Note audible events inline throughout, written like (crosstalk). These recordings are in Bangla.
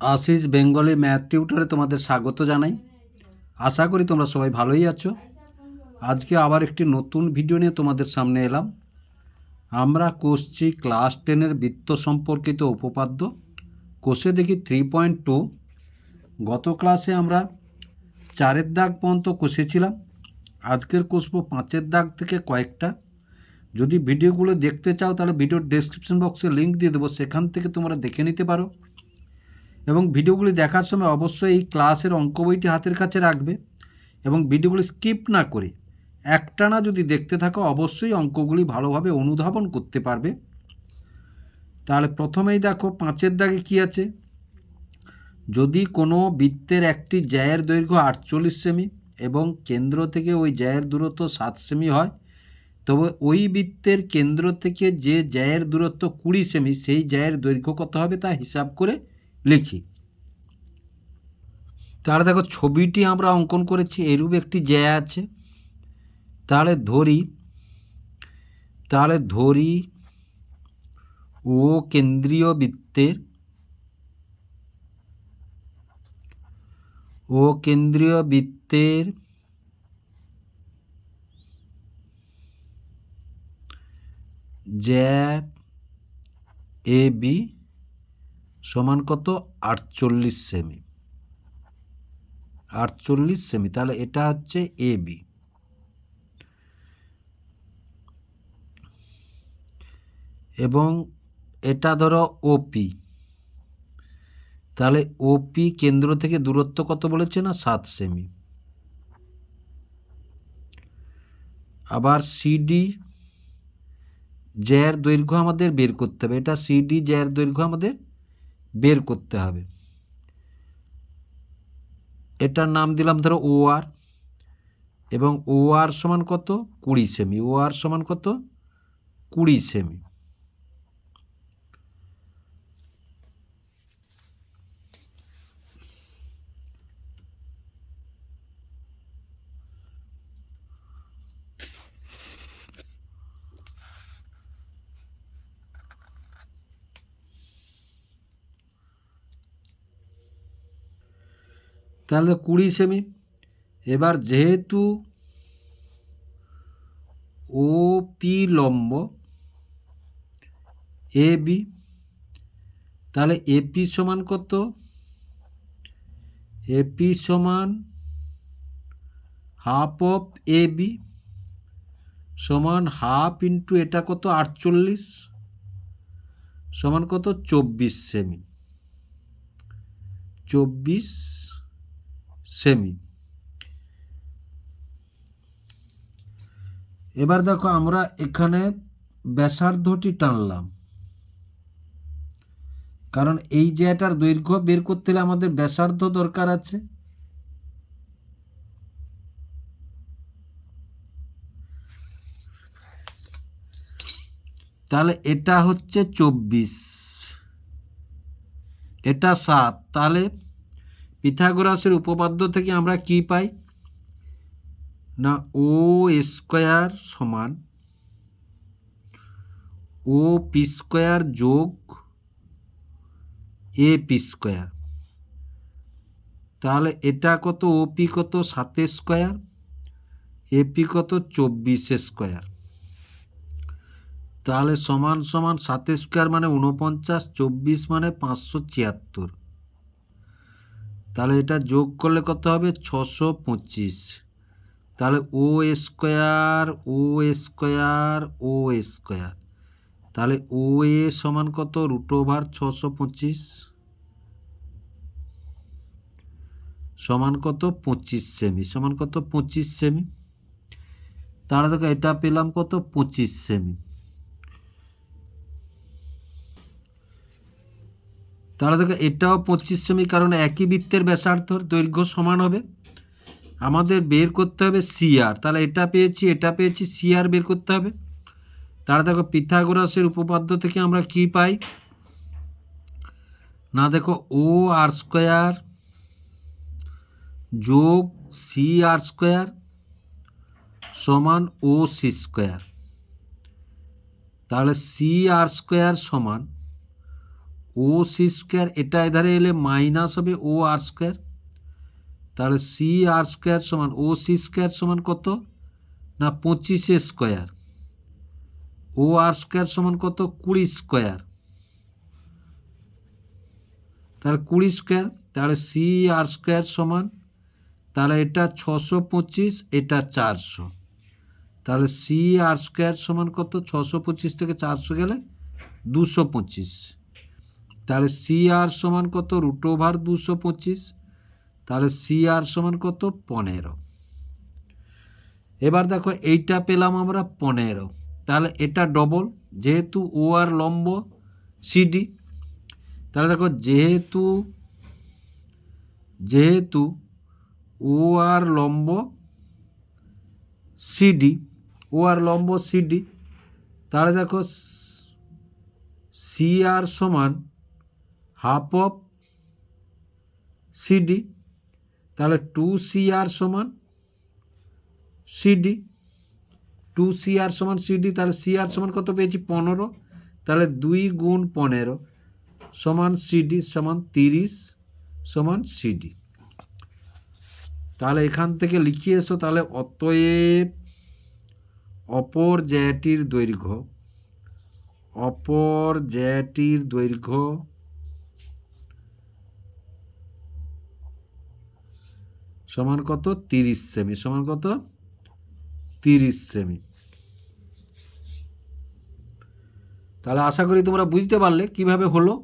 আশিস বেঙ্গলি ম্যাথ টিউটরে তোমাদের স্বাগত জানাই। আশা করি তোমরা সবাই ভালোই আছো। আজকে আবার একটি নতুন ভিডিও নিয়ে তোমাদের সামনে এলাম। আমরা করছি ক্লাস টেনের বৃত্ত সম্পর্কিত উপপাদ্য। কোষে দেখি থ্রি পয়েন্ট টু গত ক্লাসে আমরা চারের দাগ পর্যন্ত কষেছিলাম আজকের কষবো পাঁচের দাগ থেকে কয়েকটা। যদি ভিডিওগুলো দেখতে চাও তাহলে ভিডিওর ডেসক্রিপশন বক্সে লিঙ্ক দিয়ে দেবো। সেখান থেকে তোমরা দেখে নিতে পারো। এবং ভিডিওগুলি দেখার সময় অবশ্যই এই ক্লাসের অঙ্ক বইটি হাতের কাছে রাখবে এবং ভিডিওগুলি স্কিপ না করে একটানা যদি দেখতে থাকো, অবশ্যই অঙ্কগুলি ভালোভাবে অনুধাবন করতে পারবে। তাহলে প্রথমেই দেখো, পাঁচের দাগে কি আছে? যদি কোনো বৃত্তের একটি জ্যায়ের দৈর্ঘ্য আটচল্লিশ সেমি এবং কেন্দ্র থেকে ওই জ্যায়ের দূরত্ব সাত সেমি হয়, তবে ওই বৃত্তের কেন্দ্র থেকে যে জ্যায়ের দূরত্ব কুড়ি সেমি, সেই জ্যায়ের দৈর্ঘ্য কত হবে তা হিসাব করে লিখি। তাহলে দেখো, ছবিটি আমরা অঙ্কন করেছি, এরূপ একটি জ্যা আছে। তাহলে ধরি তাহলে ধরি ও কেন্দ্রীয় বৃত্তের, ও কেন্দ্রীয় বৃত্তের জ্যা এ বি সমান কত? আটচল্লিশ সেমি আটচল্লিশ সেমি তাহলে এটা হচ্ছে এ বি এবং এটা ধরো ওপি তাহলে ওপি কেন্দ্র থেকে দূরত্ব কত বলেছে না? সাত সেমি আবার সিডি জ্যার দৈর্ঘ্য আমাদের বের করতে হবে। এটা সিডি জ্যার দৈর্ঘ্য আমাদের বের করতে হবে। এটার নাম দিলাম ধরো ও আর এবং ও আর সমান কত? কুড়ি সেমি। ও আর সমান কত? কুড়ি সেমি। তাহলে কুড়ি সেমি। এবার যেহেতু ও পি লম্ব, এ বি, তাহলে এপি সমান কত? এপি সমান হাফ অফ এ বি সমান হাফ ইন্টু এটা কত? আটচল্লিশ। সমান কত? চব্বিশ সেমি। চব্বিশ সেমি। এবার দেখো আমরা এখানে ব্যাসার্ধটি টানলাম। কারণ এই জায়গাটার দৈর্ঘ্য বের করতে হলে আমাদের ব্যাসার্ধ দরকার আছে। তাহলে এটা হচ্ছে চব্বিশ। এটা সাত। তাহলে পিথাগোরাসের উপপাদ্য থেকে আমরা কি পাই? না, ও স্কোয়ার সমান ও পি স্কোয়ার যোগ এ পি স্কোয়ার। তাহলে এটা কত? ও পি কত? সাতে স্কোয়ার। এপি কত? চব্বিশ স্কোয়ার। তাহলে সমান সমান সাতে স্কোয়ার মানে উনপঞ্চাশ চব্বিশ মানে পাঁচশো ছিয়াত্তর। তাহলে এটা যোগ করলে কত হবে? ছশো পঁচিশ। তাহলে O square O square O square. তাহলে ও এ সমান কত? রুট ওভার ছশো পঁচিশ। সমান কত? পঁচিশ সেমি। সমান কত? পঁচিশ সেমি। তাহলে দেখো এটা পেলাম কত? পঁচিশ সেমি। তাহলে দেখো, এটাও পঁচিশ সেমি কারণ একই বৃত্তের ব্যাসার্ধর দৈর্ঘ্য সমান হবে। আমাদের বের করতে হবে সিআর তাহলে এটা পেয়েছি এটা পেয়েছি সিআর বের করতে হবে। তাহলে দেখো, পিথাগোরাসের উপপাদ্য থেকে আমরা কি পাই? না, দেখো ও আর স্কোয়ার যোগ সি আর স্কোয়ার সমান ও সি স্কোয়ার তাহলে সি আর স্কোয়ার সমান ও সি স্কোয়ার, এটা এধারে এলে মাইনাস হবে ও আর স্কোয়ার। তাহলে সি আর স্কোয়ার সমান ও সি স্কোয়ার সমান কত? না, পঁচিশে স্কোয়ার। ও আর স্কোয়ার সমান কত? কুড়ি স্কোয়ার। তাহলে কুড়ি স্কোয়ার, তাহলে সি আর স্কোয়ার সমান, তাহলে এটা ছশো পঁচিশ, এটা চারশো। তাহলে সি আর স্কোয়ার সমান কত? ছশো পঁচিশ থেকে চারশো গেলে দুশো পঁচিশ। তাহলে সি আর সমান কত রুট ওভার দুশো পঁচিশ? তাহলে সি আর সমান কত? পনেরো। এবার দেখো, এইটা পেলাম আমরা পনেরো। তাহলে এটা ডবল যেহেতু ও আর লম্ব সিডি তাহলে দেখো, যেহেতু যেহেতু ও আর লম্ব সিডি ও আর লম্ব সিডি তাহলে দেখো সি আর সমান হাফ অফ সিডি তাহলে টু সি আর সমান সিডি টু সি আর সমান সিডি তাহলে সি আর সমান কত পেয়েছি? পনেরো। তাহলে দুই গুণ পনেরো সমান সিডি সমান তিরিশ সমান সিডি তাহলে এখান থেকে লিখিয়ে এসো, তাহলে অতএব অপর জ্যাটির দৈর্ঘ্য, অপর জ্যাটির দৈর্ঘ্য সমান কত? তিরিশ সেমি। সমান কত? তিরিশ সেমি। তাহলে আশা করি তোমরা বুঝতে পারলে কীভাবে হলো।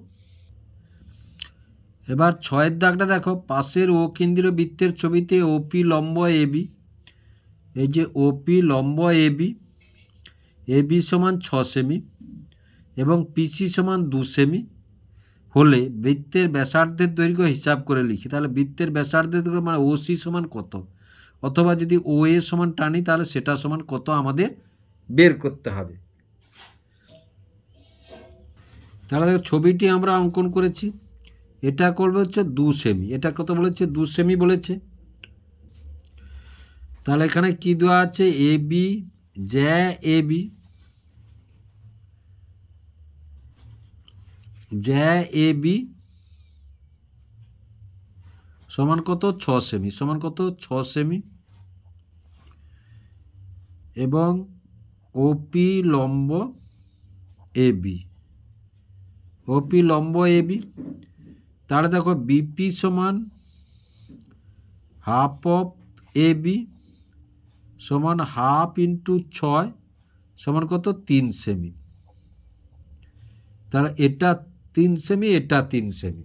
এবার ছয়ের দাগটা দেখো। পাশের ও কেন্দ্রীয় বৃত্তের ছবিতে ওপি লম্ব এবি এই যে ওপি লম্ব এবি এবি সমান ছ সেমি এবং পিসি সমান দু সেমি। হলে বৃত্তের ব্যাসার্ধের দৈর্ঘ্য হিসাব করে লিখি। তাহলে বৃত্তের ব্যাসার্ধের দৈর্ঘ্য মানে ওসি সমান কত? অথবা যদি ও এ সমান টানি, তাহলে সেটা সমান কত আমাদের বের করতে হবে। তাহলে দেখো, ছবিটি আমরা অঙ্কন করেছি। এটা করবে হচ্ছে দু সেমি। এটা কত বলেছে? দু সেমি বলেছে। তাহলে এখানে কি দেওয়া আছে? এ বি জ্যা এ বি জ্যা, এ, বি সমান কত? ছ সেমি। সমান কত? ছ সেমি। এবং ওপি লম্ব এ বি ওপি লম্ব এ বি তাহলে দেখো বিপি সমান হাফ অফ এ বি সমান হাফ ইন্টু ছয় সমান কত? তিন সেমি। তাহলে এটা তিন সেমি, এটা তিন সেমি।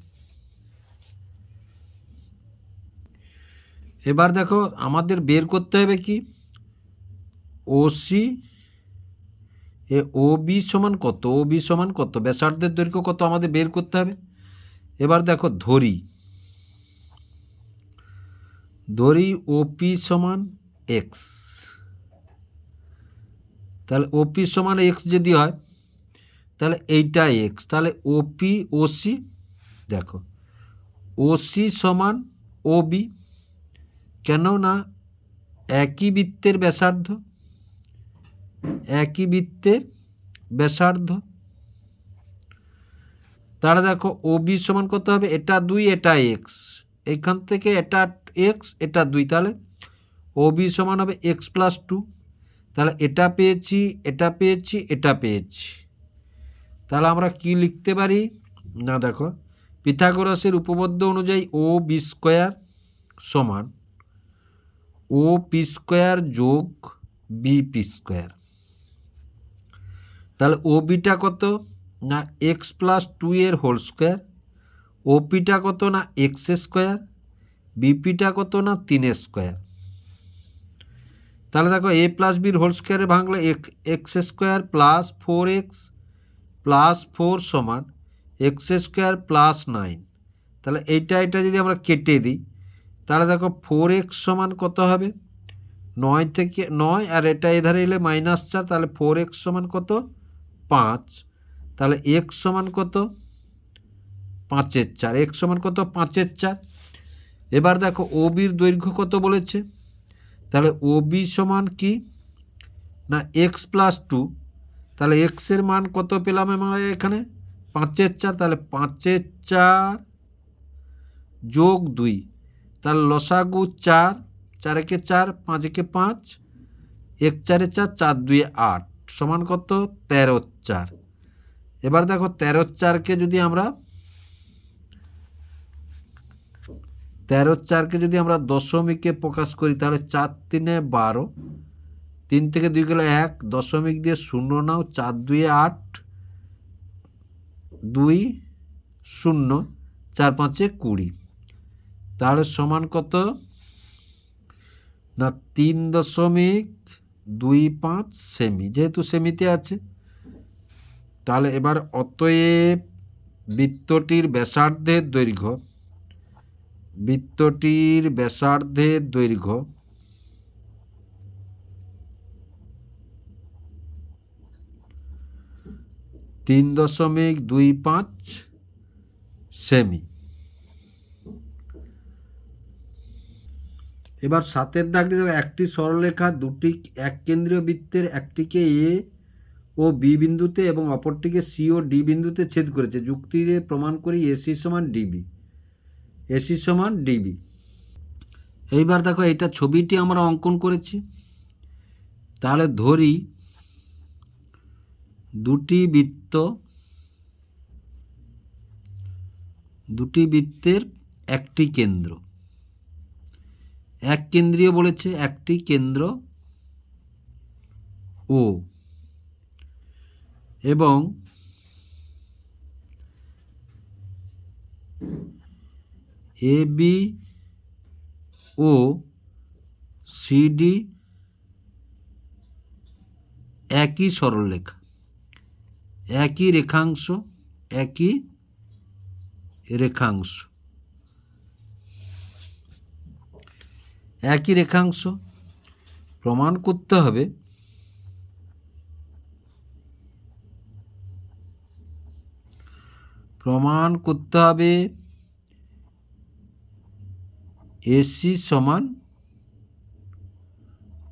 এবার দেখো, আমাদের বের করতে হবে কি? ওসি এ ও বি সমান কত? ও বি সমান কত? ব্যাসার্ধের দৈর্ঘ্য কত? আমাদের বের করতে হবে। এবার দেখো, ধরি। ধরি ওপি সমান এক্স তাহলে ওপি সমান এক্স যদি হয় তাহলে এইটা এক্স তাহলে ওপি ওসি দেখো ওসি সমান ওবি কেন না একই বৃত্তের ব্যাসার্ধ, একই বৃত্তের ব্যাসার্ধ। তাহলে দেখো ও বি সমান কত হবে? এটা দুই, এটা এক্স এখান থেকে এটা এক্স এটা দুই, তাহলে ও বি সমান হবে এক্স প্লাস টু তাহলে এটা পেয়েছি এটা পেয়েছি এটা পেয়েছি। তাহলে আমরা কি লিখতে পারি? না, দেখো। পিথাগোরাসের উপপাদ্য অনুযায়ী ও বি স্কোয়ার সমান ও পি স্কোয়ার যোগ বি পি স্কোয়ার। তাহলে ও বিটা কত? না, এক্স প্লাস টু এর হোল স্কোয়ার। ওপিটা কত? না, এক্স স্কোয়ার। বিপিটা কত? না, তিন স্কোয়ার। তাহলে দেখো, এ প্লাস বির হোল স্কোয়ারে ভাঙলে x square plus four x plus four সমান এক্স স্কোয়ার প্লাস নাইন তাহলে এইটা এটা যদি আমরা কেটে দিই, তাহলে দেখো ফোর এক্স সমান কত হবে? নয় থেকে, নয় আর এটা এধারে এলে মাইনাস চার, তাহলে ফোর এক্স সমান কত? পাঁচ। তাহলে এক্স সমান কত? পাঁচের চার। এক্স সমান কত? পাঁচের চার। এবার দেখো ওবির দৈর্ঘ্য কত বলেছে? তাহলে ওবি সমান কি? না এক্স প্লাস টু তাহলে এক্সের মান কত পেলাম আমরা এখানে? পাঁচের চার, তাহলে পাঁচের চার যোগ দুই। তাহলে লসাগু চার, চারেকে চার, পাঁচেকে পাঁচ, এক চারে চার চার দুই আট, সমান কত? তেরো চার। এবার দেখো তেরো চারকে যদি আমরা, তেরো চারকে যদি আমরা দশমিকে প্রকাশ করি, তাহলে চার তিনে বারো তিন থেকে দুই গেলে এক, দশমিক দিয়ে শূন্য নাও, চার দুই আট, দুই শূন্য, চার পাঁচে কুড়ি। তাহলে সমান কত? না, তিন দশমিক দুই পাঁচ সেমি, যেহেতু সেমিতে আছে। তাহলে এবার অতএব বৃত্তটির ব্যাসার্ধের দৈর্ঘ্য, বৃত্তটির ব্যাসার্ধের দৈর্ঘ্য তিন দশমিক দুই পাঁচ সেমি। এবার সাতের দাগটি একটি সরলরেখা, দুটি এক কেন্দ্রীয় বৃত্তের, একটিকে এ ও বি বিন্দুতে এবং অপরটিকে সি ও ডি বিন্দুতে ছেদ করেছে। যুক্তি দিয়ে প্রমাণ করি এসি সমান ডিবি এসি সমান ডিবি এইবার দেখো এটা ছবিটি আমরা অঙ্কন করেছি। তাহলে ধরি দুটি বৃত্ত, দুটি বৃত্তের একটি কেন্দ্র। এক কেন্দ্রীয় বলেছে, একটি কেন্দ্র ও। এবং এ, বি ও সিডি একই সরলরেখা। একই রেখাংশ একই রেখাংশ একই রেখাংশ প্রমাণ করতে হবে প্রমাণ করতে হবে এসি সমান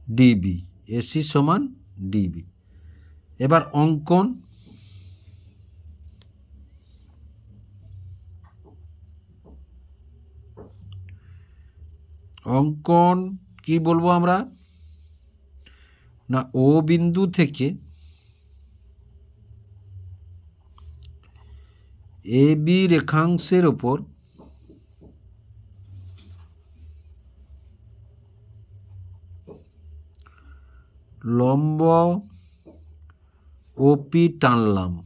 ডিবি এসি সমান ডিবি এবার অঙ্কন অঙ্কন, কি বলব আমরা? না, ও বিন্দু থেকে এ, বি রেখাংশের ওপর লম্ব ওপি টানলাম।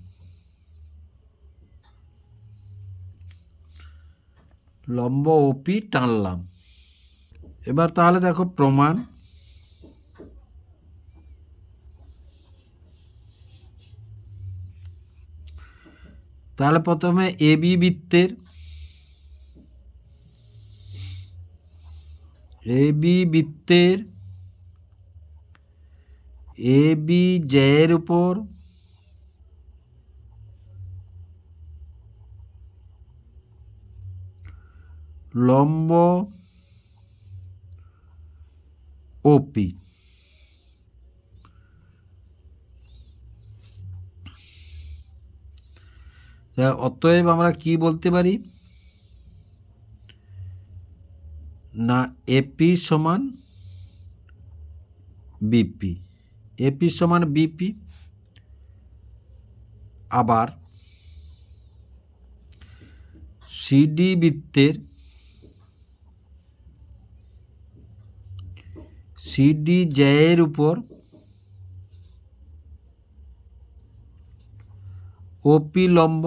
লম্ব ওপি টানলাম। এবার তাহলে দেখো প্রমাণ। তাহলে প্রথমে এ, বি বৃত্তের। এ, বি বৃত্তের। এ, বি জয়ের উপর। লম্ব ওপি অতএব আমরা কি বলতে পারি? না এপি সমান বিপি এপি সমান বিপি আবার সিডি বৃত্তের সিডি জ্যায়ের উপর ওপি লম্ব।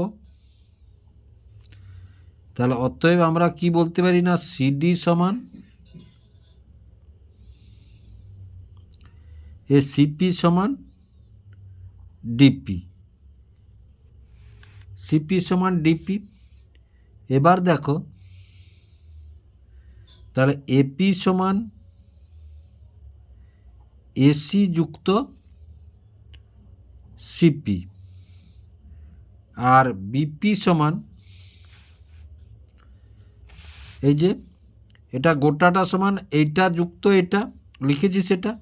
তাহলে অতএব আমরা কি বলতে পারি না? সিডি সমান এ সিপি সমান ডিপি সিপি সমান ডিপি এবার দেখো, তাহলে এপি সমান এসি যুক্ত সিপি আর বিপি সমান এই যে, এটা গোটাটা সমান, এইটা যুক্ত এটা, লিখেছি সেটা।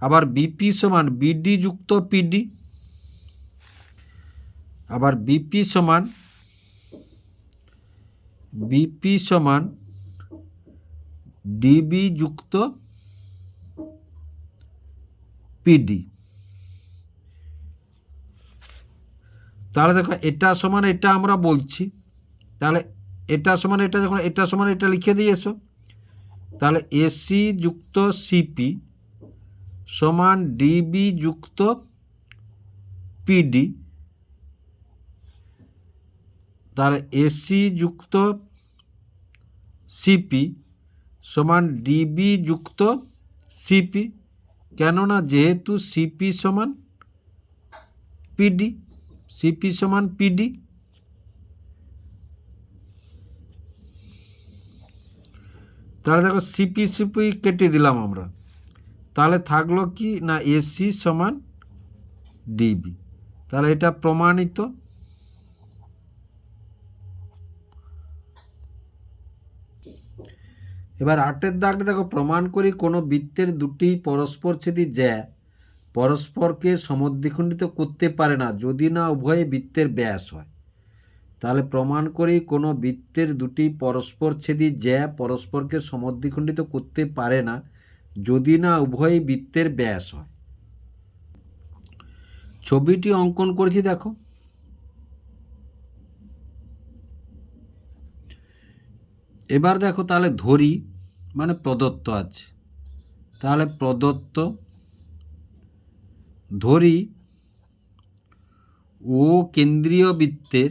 আবার বিপি সমান বিডি যুক্ত পিডি। আবার বিপি সমান বিপি সমান ডিবি যুক্ত পিডি তাহলে দেখো, এটা সমান এটা আমরা বলছি। তাহলে এটা সমান এটা যখন এটা সমান এটা লিখে দিয়েছ, তাহলে এসি যুক্ত সিপি সমান ডিবি যুক্ত পিডি তাহলে এসি যুক্ত সিপি সমান ডিবি যুক্ত সিপি কেননা যেহেতু সিপি সমান পিডি সিপি সমান পিডি তাহলে দেখো সিপি সিপি কেটে দিলাম আমরা। তাহলে থাকল কি না এসি সমান ডিবি তাহলে এটা প্রমাণিত। এবার আটের দাগটা দেখো, প্রমাণ করি কোনো বৃত্তের দুটি পরস্পর ছেদি জ্যা। পরস্পরকে সমদ্বিখণ্ডিত করতে পারে না, যদি না উভয়ে বৃত্তের ব্যাস হয়। তাহলে প্রমাণ করি কোনো বৃত্তের দুটি পরস্পর ছেদি জ্যা পরস্পরকে সমদ্বিখণ্ডিত করতে পারে না, যদি না উভয়ই বৃত্তের ব্যাস হয়। ছবিটি অঙ্কন করেছি দেখো। এবার দেখো তাহলে ধরি মানে প্রদত্ত আছে। তাহলে প্রদত্ত ধরি, ও কেন্দ্রীয় বৃত্তের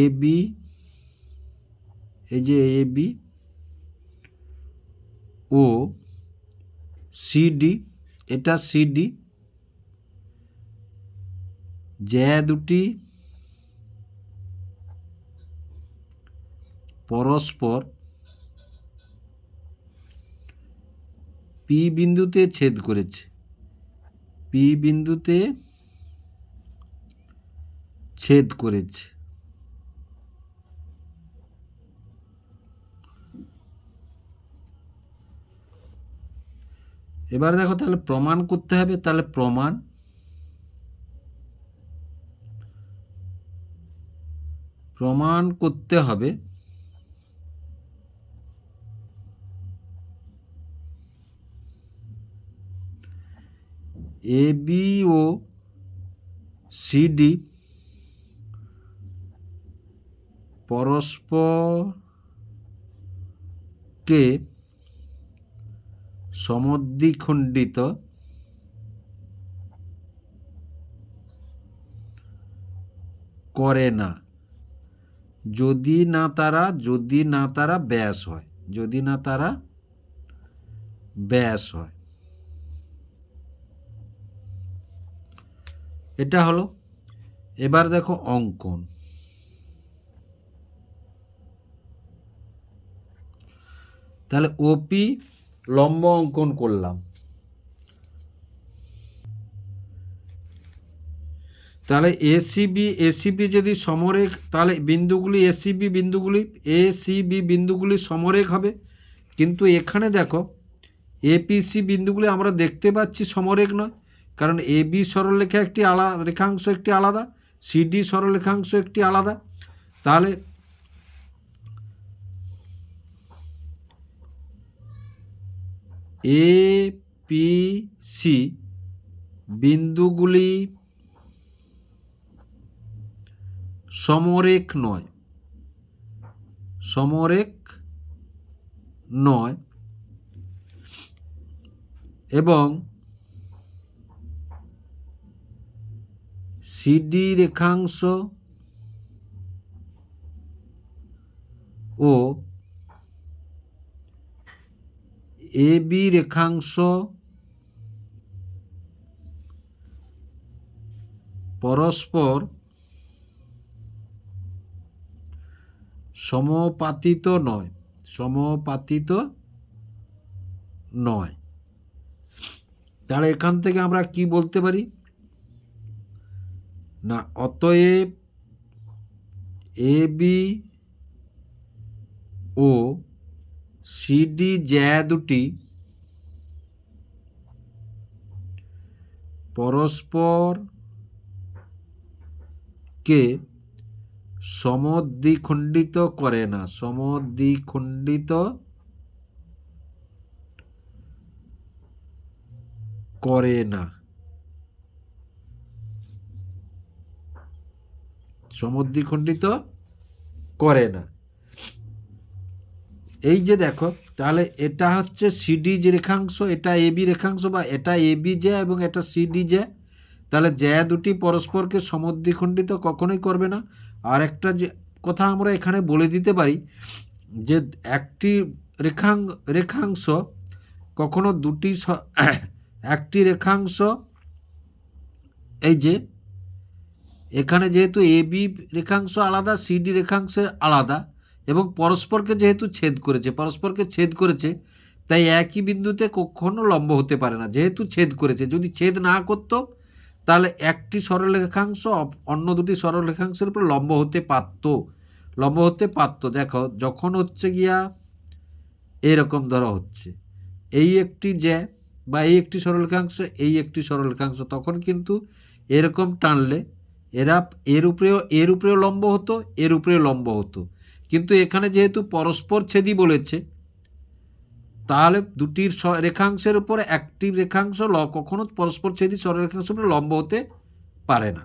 এ বি, এই যে এ বি, ও সিডি এটা সিডি জ্যা দুটি পরস্পর পি বিন্দুতে ছেদ করেছে। পি বিন্দুতে ছেদ করেছে। এবার দেখো তাহলে প্রমাণ করতে হবে, তাহলে প্রমাণ প্রমাণ করতে হবে। এ বি ও সিডি পরস্পরকে সমদ্বিখণ্ডিত করে না। যদি না তারা, যদি না তারা ব্যাস হয়, যদি না তারা ব্যাস হয়। এটা হলো, এবার দেখো অঙ্কন। তাহলে ওপি লম্ব অঙ্কন করলাম। তাহলে এসিবি এসিবি যদি সমরেখ, তাহলে বিন্দুগুলি এসিবি বিন্দুগুলি এসিবি বিন্দুগুলি সমরেখ হবে। কিন্তু এখানে দেখো এপিসি বিন্দুগুলি আমরা দেখতে পাচ্ছি সমরেখ নয়, কারণ এবি সরলরেখা একটি আলাদা রেখাংশ একটি আলাদা সিডি সরলরেখাংশ একটি আলাদা। তাহলে এ পি সি বিন্দুগুলি সমরেখ নয়। সমরেক নয়। এবং সিডি রেখাংশ ও এ বি রেখাংশ পরস্পর সমপাতিত নয়। সমপাতিত নয়। তাহলে এখান থেকে আমরা কি বলতে পারি? না, অতএব এ, বি, ও সিডি জ্যা দুটি পরস্পর কে সমদ্বিখণ্ডিত করে না। সমদ্বিখণ্ডিত করে না। সমদ্বিখণ্ডিত করে না। এই যে দেখো, তাহলে এটা হচ্ছে সিডি রেখাংশ, এটা এবি রেখাংশ বা এটা এবি জ্যা এবং এটা সিডি জ্যা তাহলে জ্যা দুটি পরস্পরকে সমদ্বিখণ্ডিত কখনোই করবে না। আর একটা যে কথা আমরা এখানে বলে দিতে পারি যে একটি রেখাং রেখাংশ কখনো দুটি (coughs) একটি রেখাংশ, এই যে এখানে যেহেতু এ, বি রেখাংশ আলাদা সিডি রেখাংশের আলাদা এবং পরস্পরকে যেহেতু ছেদ করেছে, পরস্পরকে ছেদ করেছে, তাই একই বিন্দুতে কখনো লম্ব হতে পারে না। যেহেতু ছেদ করেছে, যদি ছেদ না করতো তাহলে একটি সরলরেখাংশ অন্য দুটি সরলরেখাংশের উপর লম্ব হতে পারত। লম্ব হতে পারত। দেখো, যখন হচ্ছে গিয়া এরকম ধরো হচ্ছে, এই একটি জ্যা বা এই একটি সরলরেখাংশ এই একটি সরলরেখাংশ তখন কিন্তু এরকম টানলে এরা এর উপরেও এর উপরেও লম্ব হতো, এর উপরেও লম্ব হতো। কিন্তু এখানে যেহেতু পরস্পর ছেদি বলেছে তাহলে দুটির রেখাংশের উপরে একটি রেখাংশ ল কখনো পরস্পর ছেদি সরলরেখাংশের উপরে লম্ব হতে পারে না।